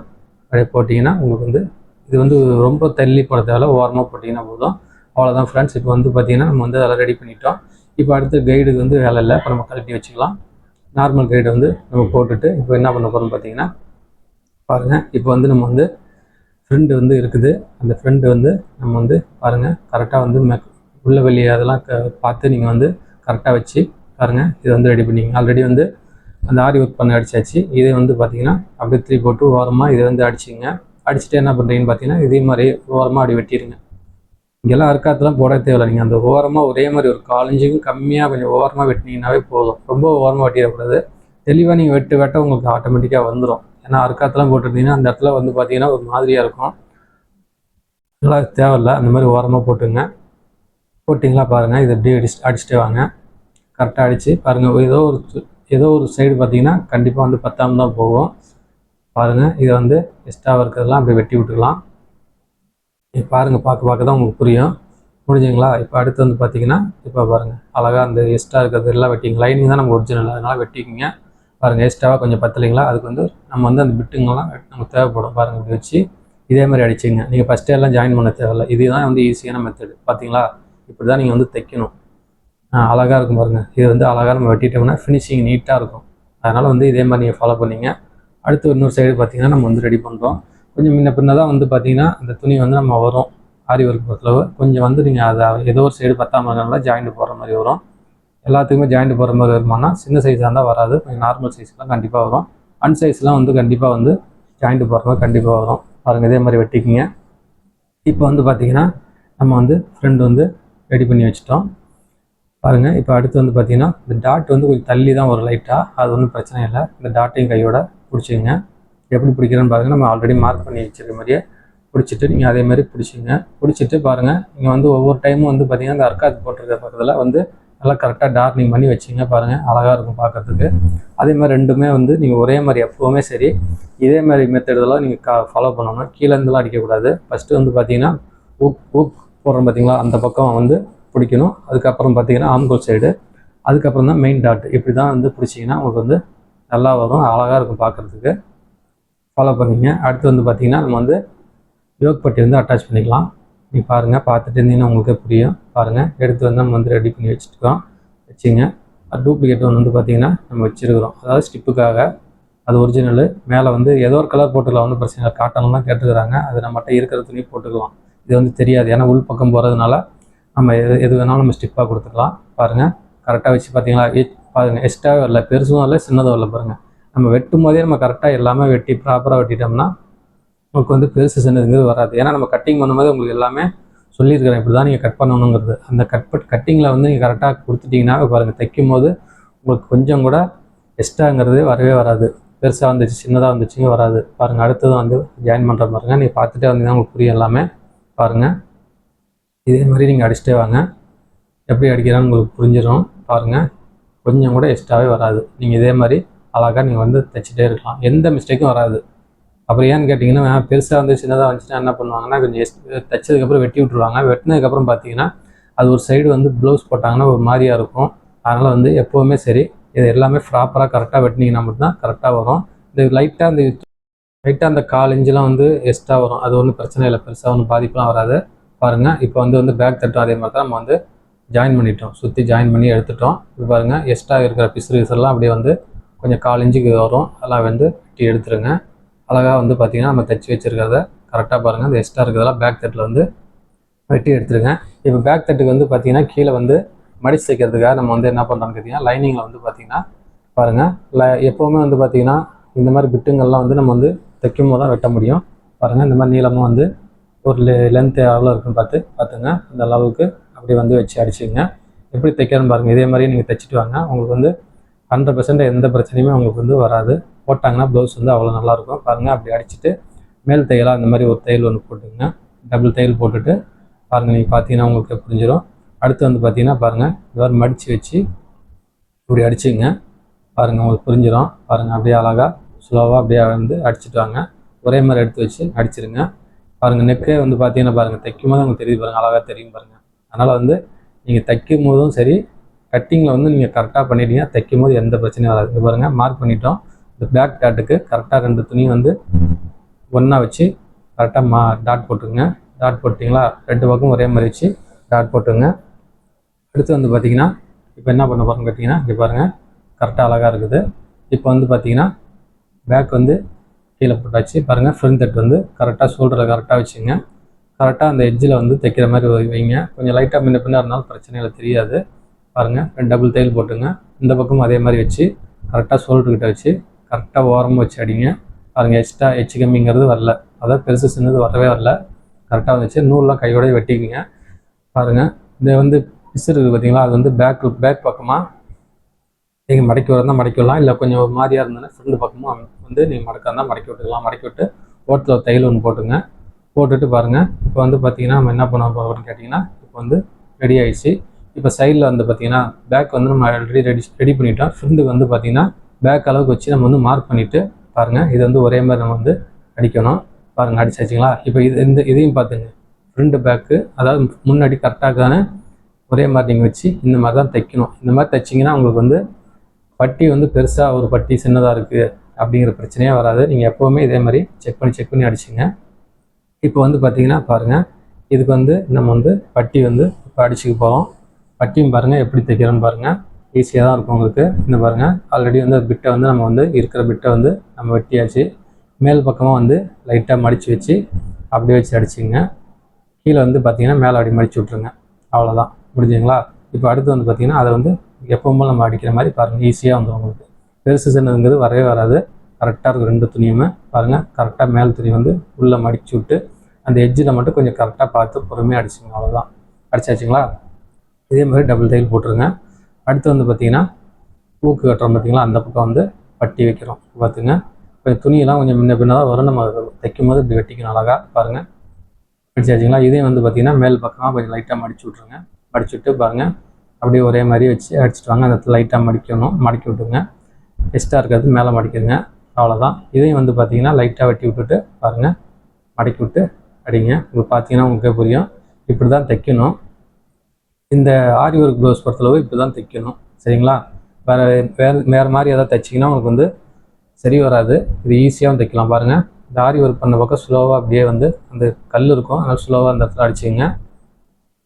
அப்படியே போட்டிங்கன்னா உங்களுக்கு வந்து இது வந்து ரொம்ப தள்ளி போட ஓரமாக போட்டிங்கன்னா போதும். அவ்வளோதான் ஃப்ரெண்ட்ஸ் இப்போ வந்து பார்த்தீங்கன்னா நம்ம வந்து அதெல்லாம் ரெடி பண்ணிட்டோம். இப்போ அடுத்து கைடுக்கு வந்து வேலை இல்லை. இப்போ நம்ம கழட்டி வச்சுக்கலாம். நார்மல் கைடு வந்து நம்ம போட்டுட்டு இப்போ என்ன பண்ண போகிறோம் பார்த்தீங்கன்னா பாருங்கள் இப்போ வந்து நம்ம வந்து ஃப்ரெண்டு வந்து இருக்குது. அந்த ஃப்ரெண்டு வந்து நம்ம வந்து பாருங்கள் கரெக்டாக வந்து மெ உள்ள வெளியே அதெல்லாம் க பார்த்து நீங்கள் வந்து கரெக்டாக வச்சு பாருங்கள் இதை வந்து ரெடி பண்ணிங்க. ஆல்ரெடி வந்து அந்த ஆரி ஒர்க் பண்ண அடிச்சாச்சு. இதை வந்து பார்த்தீங்கன்னா அப்படியே த்ரீ போட்டு ஓரமாக இதை வந்து அடிச்சிங்க. அடிச்சுட்டு என்ன பண்ணுறீங்கன்னு பார்த்தீங்கன்னா இதே மாதிரி ஓரமாக அப்படி வெட்டிடுங்க இங்கெல்லாம் அறுக்காத்தெல்லாம் போட தேவையில்லை. நீங்கள் அந்த ஓரமாக ஒரே மாதிரி ஒரு காலஞ்சுக்கும் கம்மியாக கொஞ்சம் ஓரமாக வெட்டினீங்கன்னாவே போதும். ரொம்ப ஓரமாக வெட்டிடக்கூடாது. தெளிவாக நீங்கள் வெட்டு வெட்ட உங்களுக்கு ஆட்டோமேட்டிக்காக வந்துடும் ஏன்னா அறுக்காத்தெல்லாம் போட்டிருந்தீங்கன்னா அந்த இடத்துல வந்து பார்த்தீங்கன்னா ஒரு மாதிரியாக இருக்கும். நல்லா தேவையில்ல. அந்த மாதிரி ஓரமாக போட்டுங்க. போட்டிங்களா பாருங்கள் இதை அப்படியே அடிச்சு அடிச்சுட்டே வாங்க. கரெக்டாக அடித்து பாருங்கள் ஏதோ ஒரு ஏதோ ஒரு சைடு பார்த்தீங்கன்னா கண்டிப்பாக வந்து பத்தாம் தான் போகும். பாருங்கள் இதை வந்து எக்ஸ்ட்ராவாக இருக்கிறதெல்லாம் அப்படியே வெட்டி விட்டுக்கலாம். இது பாருங்கள் பார்க்க பார்க்க தான் உங்களுக்கு புரியும். முடிஞ்சுங்களா இப்போ அடுத்து வந்து பார்த்தீங்கன்னா இப்போ பாருங்கள் அழகாக அந்த எக்ஸ்ட்ரா இருக்கிறது எல்லாம் வெட்டிங்க. லைனிங் தான் நம்ம ஒரிஜினல் அதனால் வெட்டிக்கிங்க. பாருங்கள் எக்ஸ்ட்ராவாக கொஞ்சம் பத்தலைங்களா அதுக்கு வந்து நம்ம வந்து அந்த பிட்டுங்கெல்லாம் நமக்கு தேவைப்படும். பாருங்கள் இப்படி வச்சு இதே மாதிரி அடிச்சுங்க. நீங்கள் ஃபஸ்ட்டே எல்லாம் ஜாயின் பண்ண தேவையில்ல. இதுதான் வந்து ஈஸியான மெத்தடு பார்த்தீங்களா இப்படி தான் நீங்கள் வந்து தைக்கணும். அழகாக இருக்கும் பாருங்கள் இது வந்து அழகாக நம்ம வெட்டிட்டோம்னா ஃபினிஷிங் நீட்டாக இருக்கும். அதனால் வந்து இதே மாதிரி நீங்கள் ஃபாலோ பண்ணீங்க. அடுத்து இன்னொரு சைடு பார்த்தீங்கன்னா நம்ம வந்து ரெடி பண்ணுறோம் கொஞ்சம் முன்ன பின்ன வந்து பார்த்தீங்கன்னா அந்த துணி வந்து நம்ம வரும். ஆரி ஒர்க் பொறுத்தளவு. கொஞ்சம் வந்து நீங்கள் அதை ஏதோ ஒரு சைடு பத்தாம இருந்தால் ஜாயிண்ட் போடுற மாதிரி வரும். எல்லாத்துக்குமே ஜாயிண்ட் போகிற மாதிரி வருமானா சின்ன சைஸாக இருந்தால் வராது. கொஞ்சம் நார்மல் சைஸ்லாம் கண்டிப்பாக வரும். அன் சைஸ்லாம் வந்து கண்டிப்பாக வந்து ஜாயிண்ட் போகிற மாதிரி கண்டிப்பாக வரும். பாருங்கள் இதே மாதிரி வெட்டிக்கிங்க. இப்போ வந்து பார்த்தீங்கன்னா நம்ம வந்து ஃப்ரெண்ட் வந்து ரெடி பண்ணி வச்சிட்டோம். பாருங்கள் இப்போ அடுத்து வந்து பார்த்தீங்கன்னா இந்த டாட் வந்து கொஞ்சம் தள்ளி தான் வரும் லைட்டாக அது ஒன்றும் பிரச்சனை இல்லை. இந்த டாட்டையும் கையோட பிடிச்சிங்க எப்படி பிடிக்கிறேன்னு பாருங்கள் நம்ம ஆல்ரெடி மார்க் பண்ணி வச்சிருக்க மாதிரியே பிடிச்சிட்டு நீங்கள் அதே மாதிரி பிடிச்சிங்க பிடிச்சிட்டு பாருங்கள் நீங்கள் வந்து ஒவ்வொரு டைமும் வந்து பார்த்திங்கன்னா இந்த அர்க்காத் போட்டிருக்க பக்கத்தில் வந்து நல்லா கரெக்டாக டார்னிங் பண்ணி வச்சிங்க பாருங்கள் அழகாக இருக்கும் பார்க்குறதுக்கு. அதே மாதிரி ரெண்டுமே வந்து நீங்கள் ஒரே மாதிரி எப்போவுமே சரி இதே மாதிரி மெத்தடெல்லாம் நீங்கள் கா ஃபாலோ பண்ணணும் கீழேருந்துலாம் அடிக்கக்கூடாது. ஃபஸ்ட்டு வந்து பார்த்தீங்கன்னா ஊக் ஊக் போடுறோம் பார்த்தீங்களா அந்த பக்கம் வந்து பிடிக்கணும். அதுக்கப்புறம் பார்த்தீங்கன்னா ஆம்கோல் சைடு அதுக்கப்புறம் தான் மெயின் டாட் இப்படி தான் வந்து பிடிச்சிங்கன்னா உங்களுக்கு வந்து நல்லா வரும். அழகாக இருக்கும் பார்க்குறதுக்கு. ஃபாலோ பண்ணிங்க. அடுத்து வந்து பார்த்தீங்கன்னா நம்ம வந்து யோக் பட்டி வந்து அட்டாச் பண்ணிக்கலாம். நீ பாருங்கள் பார்த்துட்டு இருந்தீங்கன்னா உங்களுக்கு புரியும். பாருங்கள் எடுத்து வந்து நம்ம வந்து ரெடி பண்ணி வச்சுருக்கோம். வச்சுங்க. டூப்ளிகேட் ஒன்று வந்து பார்த்தீங்கன்னா நம்ம வச்சுருக்கிறோம். அதாவது ஸ்டிப்புக்காக அது ஒரிஜினலு மேலே வந்து ஏதோ ஒரு கலர் போட்டுக்கலாம் ஒன்றும் பிரச்சனை இல்லை. காட்டன்லாம் கேட்டுக்கிறாங்க. அது நம்மகிட்ட இருக்கிற துணி போட்டுக்கலாம். இது வந்து தெரியாது. ஏன்னா உள் பக்கம் போகிறதுனால நம்ம எது எது வேணாலும் நம்ம ஸ்டிப்பாக கொடுத்துக்கலாம். பாருங்கள் கரெக்டாக வச்சு பார்த்தீங்களா? எச் பாருங்கள் எக்ஸ்ட்ராவே வரல. பெருசும் வரல சின்னதும் வரல பாருங்கள் நம்ம வெட்டும் போதே நம்ம கரெக்டாக எல்லாமே வெட்டி ப்ராப்பராக வெட்டிட்டோம்னா உங்களுக்கு வந்து பெருசு சின்னதுங்கிறது வராது. ஏன்னா நம்ம கட்டிங் பண்ணும்போது உங்களுக்கு எல்லாமே சொல்லியிருக்கிறேன். இப்படி தான் நீங்கள் கட் பண்ணணுங்கிறது. அந்த கட் பட் கட்டிங்கில் வந்து நீங்கள் கரெக்டாக கொடுத்துட்டிங்கன்னா பாருங்கள் தைக்கும் போது உங்களுக்கு கொஞ்சம் கூட எக்ஸ்ட்ராங்கிறது வரவே வராது. பெருசாக வந்துச்சு சின்னதாக வந்துச்சுங்க வராது. பாருங்கள் அடுத்தது வந்து ஜாயின் பண்ணுற பாருங்க. நீங்கள் பார்த்துட்டே வந்தீங்கன்னா உங்களுக்கு புரியும் எல்லாமே. பாருங்கள் இதே மாதிரி நீங்கள் அடிச்சிட்டே வாங்க. எப்படி அடிக்கிறான்னு உங்களுக்கு புரிஞ்சிடும் பாருங்கள் கொஞ்சம் கூட எக்ஸ்ட்ராவே வராது. நீங்கள் இதே மாதிரி அழகாக நீங்கள் வந்து தைச்சிட்டே இருக்கலாம். எந்த மிஸ்டேக்கும் வராது. அப்புறம் ஏன்னு கேட்டிங்கன்னா பெருசாக வந்து சின்னதாக வந்துச்சுன்னா என்ன பண்ணுவாங்கன்னா கொஞ்சம் எஸ் தைச்சதுக்கப்புறம் வெட்டி விட்ருவாங்க வெட்டினதுக்கப்புறம் பார்த்தீங்கன்னா அது ஒரு சைடு வந்து ப்ளவுஸ் போட்டாங்கன்னா ஒரு மாதிரியாக இருக்கும். அதனால் வந்து எப்போவுமே சரி இது எல்லாமே ப்ராப்பராக கரெக்டாக வெட்டினீங்கன்னா மட்டும்தான் கரெக்டாக வரும். இந்த லைட்டாக அந்த லைட்டாக அந்த கால் இன்ச்செலாம் வந்து எக்ஸ்ட்ரா வரும். அது ஒன்றும் பிரச்சனை இல்லை. பெருசாக ஒன்றும் பாதிப்பெலாம் வராது. பாருங்கள் இப்போ வந்து வந்து பேக் தட்டும். அதே மாதிரி தான் நம்ம வந்து ஜாயின் பண்ணிட்டோம். சுற்றி ஜாயின் பண்ணி எடுத்துட்டோம். இப்போ பாருங்கள் எக்ஸ்ட்ரா இருக்கிற பிசுறு எல்லாம் அப்படியே வந்து கொஞ்சம் கால் இன்ச்சுக்கு வரும். அதெல்லாம் வந்து வெட்டி எடுத்துருங்க. அழகாக வந்து பார்த்தீங்கன்னா நம்ம தைச்சி வச்சிருக்கிறத கரெக்டாக பாருங்கள் அந்த எக்ஸ்ட்ரா இருக்கிறதெல்லாம் பேக் தட்டில் வந்து வெட்டி எடுத்துருங்க இப்போ பேக் தட்டுக்கு வந்து பார்த்தீங்கன்னா கீழே வந்து மடிச்சு தைக்கிறதுக்காக நம்ம வந்து என்ன பண்ணுறோம்னு கேட்டிங்கன்னா லைனிங்கில் வந்து பார்த்திங்கன்னா பாருங்கள் ல எப்போவுமே வந்து பார்த்திங்கன்னா இந்த மாதிரி பிட்டுங்கள்லாம் வந்து நம்ம வந்து தைக்கும் போது தான் வெட்ட முடியும். பாருங்கள் இந்த மாதிரி நீளமாக வந்து ஒரு லெ லென்த்து எவ்வளோ இருக்குன்னு பார்த்து பார்த்துங்க. அந்த அளவுக்கு அப்படி வந்து வச்சு அடிச்சுங்க எப்படி தைக்கிறேன்னு பாருங்கள் இதே மாதிரி நீங்கள் தைச்சிட்டு வாங்க. உங்களுக்கு வந்து ஹண்ட்ரட் பர்சன்ட் எந்த பிரச்சனையுமே உங்களுக்கு வந்து வராது. போட்டாங்கன்னா ப்ளவுஸ் வந்து அவ்வளோ நல்லாயிருக்கும். பாருங்கள் அப்படி அடிச்சுட்டு மேல் தையலாக அந்த மாதிரி ஒரு தையல் ஒன்று போட்டுக்கங்க. டபுள் தையல் போட்டுட்டு பாருங்கள் நீங்கள் பார்த்தீங்கன்னா உங்களுக்கு புரிஞ்சிடும் அடுத்து வந்து பார்த்தீங்கன்னா பாருங்கள் இது மாதிரி மடித்து வச்சு இப்படி அடிச்சுங்க பாருங்கள் உங்களுக்கு புரிஞ்சிடும் பாருங்கள் அப்படியே அழகாக ஸ்லோவாக அப்படியே வந்து அடிச்சிட்டு வாங்க. ஒரே மாதிரி எடுத்து வச்சு அடிச்சிருங்க. பாருங்கள் நெக்கே வந்து பார்த்தீங்கன்னா பாருங்கள் தைக்கும் போது உங்களுக்கு தெரியுது பாருங்கள் அழகாக தெரியும் பாருங்கள் அதனால் வந்து நீங்கள் தைக்கும் போதும் சரி கட்டிங்கில் வந்து நீங்கள் கரெக்டாக பண்ணிட்டீங்கன்னா தைக்கும் போது எந்த பிரச்சனையும் வராது. பாருங்கள் மார்க் பண்ணிட்டோம். இந்த பேக் டாட்டுக்கு கரெக்டாக ரெண்டு துணியும் வந்து ஒன்றா வச்சு கரெக்டாக மா டாட் போட்டுருங்க டாட் போட்டிங்களா? ரெண்டு பக்கம் ஒரே மாதிரி வச்சு டாட் போட்டுங்க அடுத்து வந்து பார்த்தீங்கன்னா இப்போ என்ன பண்ண போகிறோம்னு கேட்டிங்கன்னா இங்கே பாருங்கள் கரெக்டாக அழகாக இருக்குது. இப்போ வந்து பார்த்தீங்கன்னா பேக் வந்து கீழே போட்டாச்சு. பாருங்கள் ஃப்ரண்ட் தட் வந்து கரெக்டாக ஷோல்டரில் கரெக்டாக வச்சுங்க கரெக்டாக அந்த எட்ஜில் வந்து தைக்கிற மாதிரி வைங்க. கொஞ்சம் லைட்டாக முன்ன பின்ன இருந்தாலும் பிரச்சனை இல்லை தெரியாது. பாருங்கள் ரெண்டு டபுள் தையல் போட்டுங்க. இந்த பக்கமும் அதே மாதிரி வச்சு கரெக்டாக ஷோல்டர்கிட்ட வச்சு கரெக்டாக ஓரமாக வச்சு அடிங்க. பாருங்கள் எக்ஸ்ட்ரா எச்சு கம்மிங்கிறது வரல. அதாவது பெருசு சின்னது வரவே வரல. கரெக்டாக வந்துச்சு. நூல்லாம் கையோடய வெட்டிக்குங்க. பாருங்கள் இது வந்து பிசு இருக்குது பார்த்தீங்களா அது வந்து பேக் பேக் பக்கமாக நீங்கள் மடக்கி வரதான் மடக்கி விடலாம். இல்லை கொஞ்சம் ஒரு மாதிரியாக இருந்ததுன்னா ஃப்ரெண்டு பக்கமும் வந்து நீங்கள் மடக்க இருந்தால் மடக்கி விட்டுக்கலாம். மடக்கி விட்டு ஓட்டில் தையல் ஒன்று போட்டுங்க. போட்டுட்டு பாருங்கள் இப்போ வந்து பார்த்தீங்கன்னா நம்ம என்ன பண்ண போகிறோம்னு கேட்டிங்கன்னா இப்போ வந்து ரெடி ஆகிடுச்சு இப்போ சைடில் வந்து பார்த்தீங்கன்னா பேக் வந்து நம்ம ஆல்ரெடி ரெடி ரெடி பண்ணிட்டோம். ஃப்ரெண்டுக்கு வந்து பார்த்தீங்கன்னா பேக் அளவுக்கு வச்சு நம்ம வந்து மார்க் பண்ணிவிட்டு பாருங்கள் இது வந்து ஒரே மாதிரி நம்ம வந்து அடிக்கணும். பாருங்கள் அடிச்சாச்சுங்களா இப்போ இது இந்த இதையும் பார்த்துங்க ஃப்ரண்ட் பேக்கு அதாவது முன்னாடி கரெக்டாக தானே ஒரே மாதிரி நீங்கள் வச்சு இந்த மாதிரி தான் தைக்கணும். இந்த மாதிரி தைச்சிங்கன்னா உங்களுக்கு வந்து பட்டி வந்து பெருசாக ஒரு பட்டி சின்னதாக இருக்குது அப்படிங்கிற பிரச்சனையே வராது. நீங்கள் எப்போவுமே இதே மாதிரி செக் பண்ணி செக் பண்ணி அடிச்சுங்க. இப்போ வந்து பார்த்தீங்கன்னா பாருங்கள் இதுக்கு வந்து நம்ம வந்து பட்டி வந்து இப்போ அடிச்சுக்க போகிறோம் பட்டியும் பாருங்கள் எப்படி தைக்கிறோன்னு பாருங்கள் ஈஸியாக தான் இருக்கும் உங்களுக்கு. இந்த பாருங்கள் ஆல்ரெடி வந்து பிட்டை வந்து நம்ம வந்து இருக்கிற பிட்டை வந்து நம்ம வெட்டியாச்சு. மேல் பக்கமாக வந்து லைட்டாக மடித்து வச்சு அப்படியே வச்சு அடிச்சுங்க கீழே வந்து பார்த்தீங்கன்னா மேலே அப்படி மடிச்சு விட்ருங்க அவ்வளோதான் முடிஞ்சுங்களா இப்போ அடுத்து வந்து பார்த்தீங்கன்னா அதை வந்து எப்பவும் நம்ம அடிக்கிற மாதிரி பாருங்கள் ஈஸியாக வந்துடும் உங்களுக்கு. பெருசு சின்னதுங்கிறது வரவே வராது. கரெக்டாக இருக்கும் ரெண்டு துணியுமே. பாருங்கள் கரெக்டாக மேல் துணி வந்து உள்ளே மடிச்சு விட்டு அந்த எஜ்ஜில் மட்டும் கொஞ்சம் கரெக்டாக பார்த்து பொறுமையாக அடிச்சுங்க அவ்வளோதான் அடிச்சாச்சுங்களா? இதே மாதிரி டபுள் தையல் போட்டுருங்க. அடுத்து வந்து பார்த்தீங்கன்னா பூக்கு கட்டுறோம் பார்த்திங்களா? அந்த பக்கம் வந்து பட்டி வைக்கிறோம். பார்த்துங்க. இப்போ துணியெல்லாம் கொஞ்சம் முன்ன பின்னதாக வரும். நம்ம தைக்கும் போது இப்படி வெட்டிக்கணும் அழகாக பாருங்கள் அடிச்சாச்சுங்களா இதையும் வந்து பார்த்தீங்கன்னா மேல் பக்கமாக கொஞ்சம் லைட்டாக மடிச்சு விட்ருங்க மடிச்சு விட்டு பாருங்கள் அப்படியே ஒரே மாதிரி வச்சு அடிச்சுட்டு வாங்க. அந்த இடத்துல லைட்டாக மடிக்கணும். மடக்கி விட்டுங்க எக்ஸ்ட்ரா இருக்கிறது மேலே மடிக்கிறங்க. அவ்வளோதான் இதையும் வந்து பார்த்தீங்கன்னா லைட்டாக வெட்டி விட்டுட்டு பாருங்கள் மடக்கி விட்டு அடிங்க. உங்களுக்கு பார்த்தீங்கன்னா உங்களுக்கே புரியும். இப்படி தான் தைக்கணும். இந்த ஆரி ஒர்க் ப்ளவுஸ் பொறுத்தளவு இப்படி தான் தைக்கணும். சரிங்களா? வேறு வேறு வேறு மாதிரி எதாவது தைச்சிங்கன்னா உங்களுக்கு வந்து சரி வராது. இது ஈஸியாகவும் தைக்கலாம். பாருங்கள் இந்த ஆரி ஒர்க் பண்ண பக்கம் ஸ்லோவாக அப்படியே வந்து அந்த கல் இருக்கும். அதனால் ஸ்லோவாக அந்த இடத்துல அடிச்சிங்க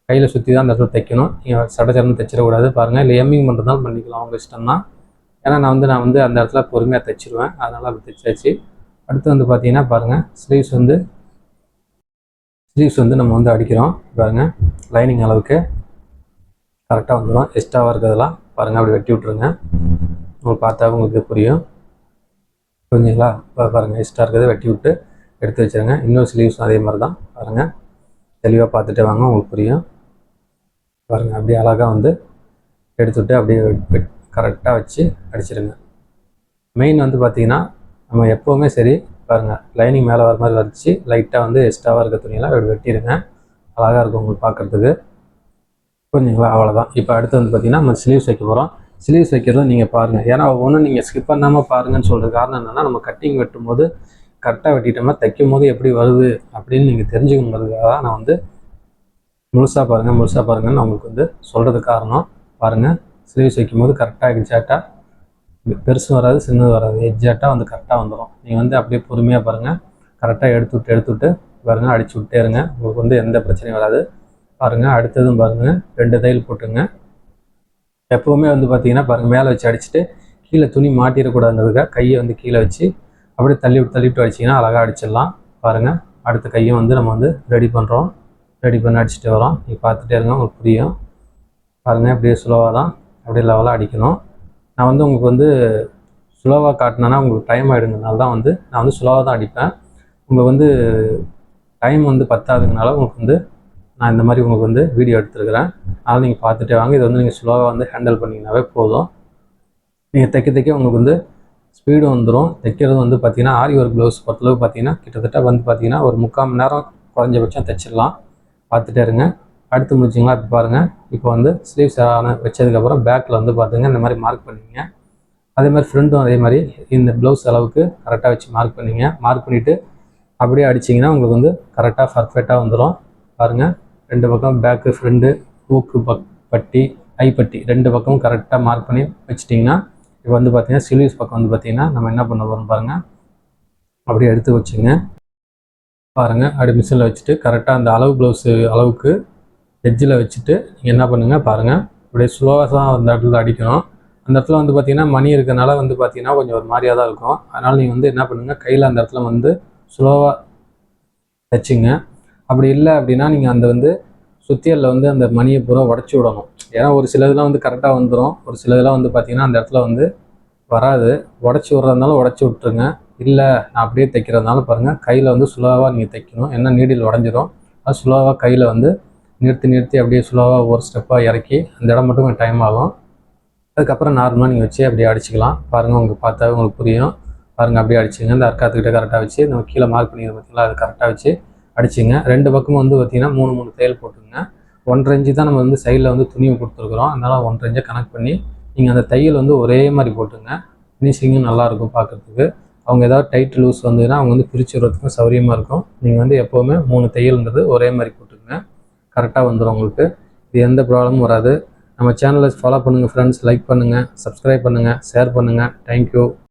கையில் சுற்றி தான் அந்த இடத்துல தைக்கணும். நீங்கள் சட சடன்னு தைச்சிடக்கூடாது. பாருங்கள் இல்லை எம்மிங் பண்ணுறதுனால பண்ணிக்கலாம். உங்கள் இஷ்டம் தான் ஏன்னா நான் வந்து நான் வந்து அந்த இடத்துல பொறுமையாக தைச்சிருவேன். அதனால் அப்படி தைச்சாச்சு. அடுத்து வந்து பார்த்தீங்கன்னா பாருங்கள் ஸ்லீவ்ஸ் வந்து ஸ்லீவ்ஸ் வந்து நம்ம வந்து அடிக்கிறோம். பாருங்கள் லைனிங் அளவுக்கு. கரெக்டாக வந்துடும் எக்ஸ்ட்ராவாக இருக்கிறதெல்லாம் பாருங்கள் அப்படி வெட்டி விட்ருங்க உங்களுக்கு பார்த்தா உங்களுக்கு புரியும். புரிஞ்சுங்களா? இப்போ பாருங்கள் எக்ஸ்ட்ரா இருக்கிறத வெட்டி விட்டு எடுத்து வச்சுருங்க. இன்னொரு ஸ்லீவ்ஸும் அதே மாதிரி தான் பாருங்கள் தெளிவாக பார்த்துட்டே வாங்க உங்களுக்கு புரியும். பாருங்கள் அப்படியே அழகாக வந்து எடுத்துவிட்டு அப்படியே கரெக்டாக வச்சு அடிச்சிடுங்க மெயின் வந்து பார்த்திங்கன்னா நம்ம எப்போவுமே சரி பாருங்கள் லைனிங் மேலே வர மாதிரி வச்சு லைட்டாக வந்து எக்ஸ்ட்ராவாக இருக்க துணியெல்லாம் அப்படி வெட்டிடுங்க அழகாக இருக்கும் உங்களுக்கு பார்க்குறதுக்கு. புரிஞ்சுங்களா? அவ்வளோதான் இப்போ அடுத்து வந்து பார்த்திங்கன்னா நம்ம ஸ்லீவ்ஸ் வைக்க போகிறோம் ஸ்லீவ்ஸ் வைக்கிறதும் நீங்கள் பாருங்கள் ஏன்னா ஒவ்வொன்றும் நீங்கள் ஸ்கிப் பண்ணாமல் பாருங்கன்னு சொல்கிற காரணம் என்னென்னா நம்ம கட்டிங் வெட்டும் போது கரெக்டாக வெட்டிட்டோம்னா தைக்கும் போது எப்படி வருது அப்படின்னு நீங்கள் தெரிஞ்சுக்கணுங்கிறதுக்காக தான் நான் வந்து முழுசாக பாருங்கள் முழுசாக பாருங்கன்னு உங்களுக்கு வந்து சொல்கிறது காரணம். பாருங்கள் ஸ்லீவ்ஸ் வைக்கும் போது கரெக்டாக எக்ஸாக்டாக பெருசு வராது சின்னது வராது. எக்ஸாக்டாக வந்து கரெக்டாக வந்துடும் நீங்கள் வந்து அப்படியே பொறுமையாக பாருங்கள் கரெக்டாக எடுத்து விட்டு எடுத்து விட்டு பாருங்கள் அடிச்சு விட்டே இருங்க. உங்களுக்கு வந்து எந்த பிரச்சனையும் வராது. பாருங்கள் அடுத்ததும் பாருங்கள் ரெண்டு தையல் போட்டுங்க. எப்போவுமே வந்து பார்த்தீங்கன்னா பாருங்கள் மேலே வச்சு அடிச்சுட்டு கீழே துணி மாட்டிடக்கூடாதுன்றதுக்காக கையை வந்து கீழே வச்சு அப்படியே தள்ளி விட்டு தள்ளி விட்டு அடிச்சிங்கன்னா அழகாக அடிச்சிடலாம். பாருங்கள் அடுத்த கையும் வந்து நம்ம வந்து ரெடி பண்ணுறோம் ரெடி பண்ணி அடிச்சுட்டு வரோம். நீங்கள் பார்த்துட்டே இருங்க உங்களுக்கு புரியும். பாருங்கள் அப்படியே ஸ்லோவாக தான் அப்படியே லெவலாக அடிக்கணும். நான் வந்து உங்களுக்கு வந்து ஸ்லோவாக காட்டினேன்னா உங்களுக்கு டைம் ஆகிடுங்கனால தான் வந்து நான் வந்து ஸ்லோவாக தான் அடிப்பேன். உங்களுக்கு வந்து டைம் வந்து பத்தாதுங்கனால உங்களுக்கு வந்து நான் இந்த மாதிரி உங்களுக்கு வந்து வீடியோ எடுத்துருக்கிறேன். அதனால் நீங்கள் பார்த்துட்டே வாங்க. இது வந்து நீங்கள் ஸ்லோவாக வந்து ஹேண்டில் பண்ணிங்கனாவே போதும். நீங்கள் தைக்க தைக்க உங்களுக்கு வந்து ஸ்பீடு வந்துடும் தைக்கிறது வந்து பார்த்தீங்கன்னா ஆரி ஒர்க் ப்ளவுஸ் பொறுத்தளவு பார்த்தீங்கன்னா கிட்டத்தட்ட வந்து பார்த்தீங்கன்னா ஒரு முக்கால் மணி நேரம் குறைஞ்சபட்சம் தைச்சிடலாம். பார்த்துட்டே இருங்க. அடுத்து முடிச்சிங்களா இப்போ பாருங்கள் இப்போ வந்து ஸ்லீவ்ஸ் ஆன வச்சதுக்கப்புறம் பேக்கில் வந்து பார்த்துங்க. இந்த மாதிரி மார்க் பண்ணிங்க அதே மாதிரி ஃப்ரெண்டும் அதே மாதிரி இந்த ப்ளவுஸ் அளவுக்கு கரெக்டாக வச்சு மார்க் பண்ணிங்க. மார்க் பண்ணிவிட்டு அப்படியே அடிச்சிங்கன்னா உங்களுக்கு வந்து கரெக்டாக பர்ஃபெக்டாக வந்துடும் பாருங்கள் ரெண்டு பக்கம் பேக்கு ஃப்ரெண்டு ஊக்கு பக் பட்டி ஐப்பட்டி ரெண்டு பக்கமும் கரெக்டாக மார்க் பண்ணி வச்சிட்டிங்கன்னா இப்போ வந்து பார்த்தீங்கன்னா சிலிவ்ஸ் பக்கம் வந்து பார்த்தீங்கன்னா நம்ம என்ன பண்ண போகிறோம் பாருங்கள் அப்படியே எடுத்து வச்சுங்க. பாருங்கள் அப்படி மிஷினில் வச்சுட்டு கரெக்டாக அந்த அளவு ப்ளவுஸு அளவுக்கு எஜ்ஜில் வச்சுட்டு நீங்கள் என்ன பண்ணுங்கள் பாருங்கள் அப்படியே ஸ்லோவாக தான் அந்த இடத்துல அடிக்கணும். அந்த இடத்துல வந்து பார்த்திங்கன்னா மணி இருக்கிறனால வந்து பார்த்தீங்கன்னா கொஞ்சம் ஒரு மாதிரியாக தான் இருக்கும். அதனால் நீங்கள் வந்து என்ன பண்ணுங்கள் கையில் அந்த இடத்துல வந்து ஸ்லோவாக தைச்சிங்க அப்படி இல்லை அப்படின்னா நீங்கள் அந்த வந்து சுத்தியலில் வந்து அந்த மணியை பூரா உடச்சி விடணும். ஏன்னா ஒரு சிலதெல்லாம் வந்து கரெக்டாக வந்துடும் ஒரு சிலதெல்லாம் வந்து பார்த்திங்கன்னா அந்த இடத்துல வந்து வராது. உடச்சி விட்றதுனால உடச்சி விட்ருங்க இல்லை நான் அப்படியே தைக்கிறதுனால பாருங்கள் கையில் வந்து சுலோவாக நீங்கள் தைக்கணும். ஏன்னா நீடில் உடஞ்சிரும். அது சுலாவாக கையில் வந்து நிறுத்தி நிறுத்தி அப்படியே ஸ்லோவாக ஒரு ஸ்டெப்பாக இறக்கி அந்த இடம் மட்டும் கொஞ்சம் டைம் ஆகும். அதுக்கப்புறம் நார்மலாக நீங்கள் வச்சு அப்படியே அடிச்சிக்கலாம். பாருங்கள் உங்களுக்கு பார்த்தா உங்களுக்கு புரியும். பாருங்கள் அப்படியே அடிச்சுங்க இந்த அர்க்காத்துக்கிட்ட கரெக்டாக வச்சு நம்ம கீழே மார்க் பண்ணிடுறது பார்த்தீங்களா? அது கரெக்டாக வச்சு அடிச்சுங்க. ரெண்டு பக்கமும் வந்து பார்த்தீங்கன்னா மூணு மூணு தையல் போட்டுங்க. ஒன்றரை இன்ச்சு தான் நம்ம வந்து சைடில் வந்து துணியை கொடுத்துருக்குறோம். அதனால் ஒன்றரை இன்ச்சை கனெக்ட் பண்ணி நீங்கள் அந்த தையல் வந்து ஒரே மாதிரி போட்டுங்க. ஃபினிஷிங்கும் நல்லாயிருக்கும் பார்க்குறதுக்கு அவங்க ஏதாவது டைட் லூஸ் வந்ததுன்னா அவங்க வந்து பிரித்து விடுறதுக்கும் சௌரியமாக இருக்கும். நீங்கள் வந்து எப்போவுமே மூணு தையல்ன்றது ஒரே மாதிரி போட்டுங்க கரெக்டாக வந்துடும் உங்களுக்கு. இது எந்த ப்ராப்ளமும் வராது. நம்ம சேனலை ஃபாலோ பண்ணுங்கள் ஃப்ரெண்ட்ஸ் லைக் பண்ணுங்கள் சப்ஸ்கிரைப் பண்ணுங்கள் ஷேர் பண்ணுங்கள் தேங்க்யூ